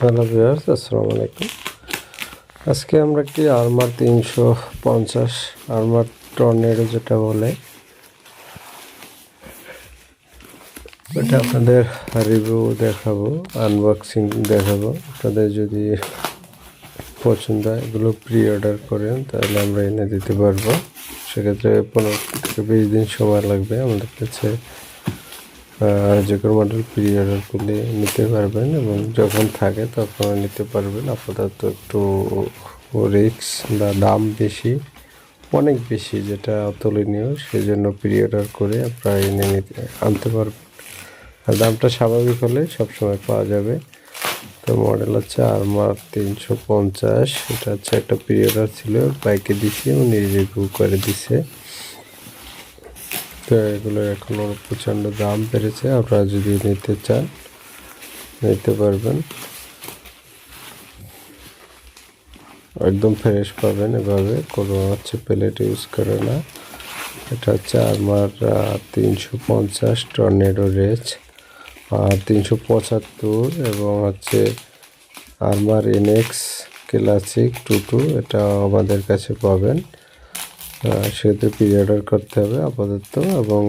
Hello viewers আসসালামু আলাইকুম। আজকে আমরা একটি আরমার তিনশো পঞ্চাশ আরমার টর্নেডো যেটা বলে। ওটা আপনাদের রিভিউ দেখাবো আনবক্সিং দেখাবো। আপনাদের যদি পছন্দ হয়, এগুলো প্রি অর্ডার করেন, তাহলে আমরা এনে দিতে পারব। সেক্ষেত্রে পনেরো থেকে বিশ দিন সময় লাগবে আমাদের কাছে। যে মডেল প্রি অর্ডার করলে নিতে পারবেন এবং যখন থাকে তখন নিতে পারবেন। আপাতত একটু রিক্স বা দাম বেশি, অনেক বেশি যেটা অতুলনীয় সেই জন্য প্রি অর্ডার করে আপনারা এনে নিতে, আনতে পারবেন। আর দামটা স্বাভাবিক হলে সবসময় পাওয়া যাবে। তো মডেল হচ্ছে আরমার তিনশো পঞ্চাশ। এটা হচ্ছে একটা প্রি অর্ডার ছিল বাইকে দিছি, উনি রিভিউ করে দিছে। তো এগুলো এখনও প্রচণ্ড দাম বেড়েছে, আপনারা যদি নিতে চান, নিতে পারবেন। একদম ফ্রেশ পাবেন এভাবে, কোনো হচ্ছে প্লেট ইউজ করে না। এটা হচ্ছে আমার তিনশো পঞ্চাশ টর্নেডো রেজ আর তিনশো পঁচাত্তর এবং হচ্ছে armour NX classic two two এটা আমাদের কাছে পাবেন। সেক্ষেত্রে প্রি অর্ডার করতে হবে আপাতত এবং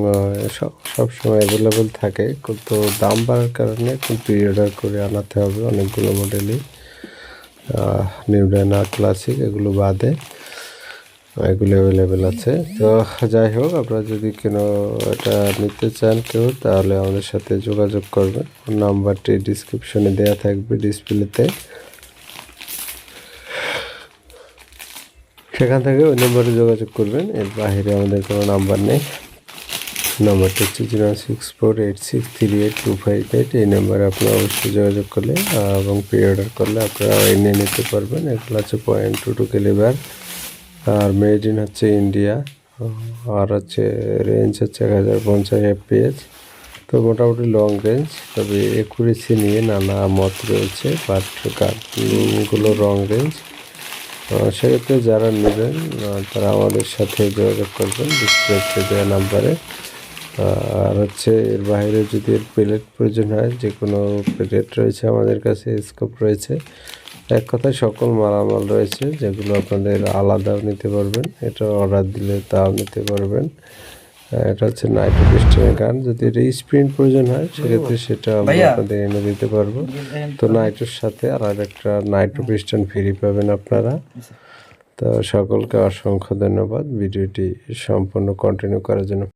সব সবসময় অ্যাভেলেবেল থাকে। কিন্তু দাম বাড়ার কারণে প্রি অর্ডার করে আনাতে হবে অনেকগুলো মডেলই নিউডানা ক্লাসিক এগুলো বাদে, এগুলো অ্যাভেলেবেল আছে। তো যাই হোক, আপনারা যদি কোনো এটা নিতে চান কেউ, তাহলে আমাদের সাথে যোগাযোগ করবেন। নাম্বারটি ডিসক্রিপশনে দেওয়া থাকবে ডিসপ্লেতে সেখান থেকে ওই নম্বরে যোগাযোগ করবেন। এর বাইরে আমাদের কোনো নাম্বার নেই। নম্বরটা হচ্ছে zero six four eight six three eight two five eight. এই নাম্বারে আপনারা অবশ্যই যোগাযোগ করলে এবং প্রি অর্ডার করলে আপনারা এনে নিতে পারবেন। এগুলো হচ্ছে পয়েন্ট টু টু কিলোবার আর মেড ইন হচ্ছে ইন্ডিয়া আর হচ্ছে রেঞ্জ হচ্ছে এক হাজার পঞ্চাশ এফপিএস তো মোটামুটি লং রেঞ্জ তবে একুরেসি নিয়ে নানা মত রয়েছে বাট কার্টুনগুলো লং রেঞ্জ সেক্ষেত্রে যারা নেবেন তারা আমাদের সাথে যোগাযোগ করবেন ডিসপ্লেতে দেওয়া নাম্বারে। আর হচ্ছে এর বাইরে যদি এর প্লেট প্রয়োজন হয়, যে কোনো প্লেট রয়েছে আমাদের কাছে, স্কোপ রয়েছে। এক কথায় সকল মালামাল রয়েছে, যেগুলো আপনাদের আলাদাও নিতে পারবেন, এটা অর্ডার দিলে তাও নিতে পারবেন। এটা হচ্ছে নাইট্রো পিস্টনের গান। যদি স্প্রিন্ট প্রয়োজন হয় সেক্ষেত্রে সেটা আমরা আপনাদের এনে দিতে পারব। তো নাইট্রোর সাথে আর একটা নাইট্রো পিস্টন ফ্রি পাবেন আপনারা। তো সকলকে অসংখ্য ধন্যবাদ। ভিডিওটি সম্পূর্ণ কন্টিনিউ করার জন্য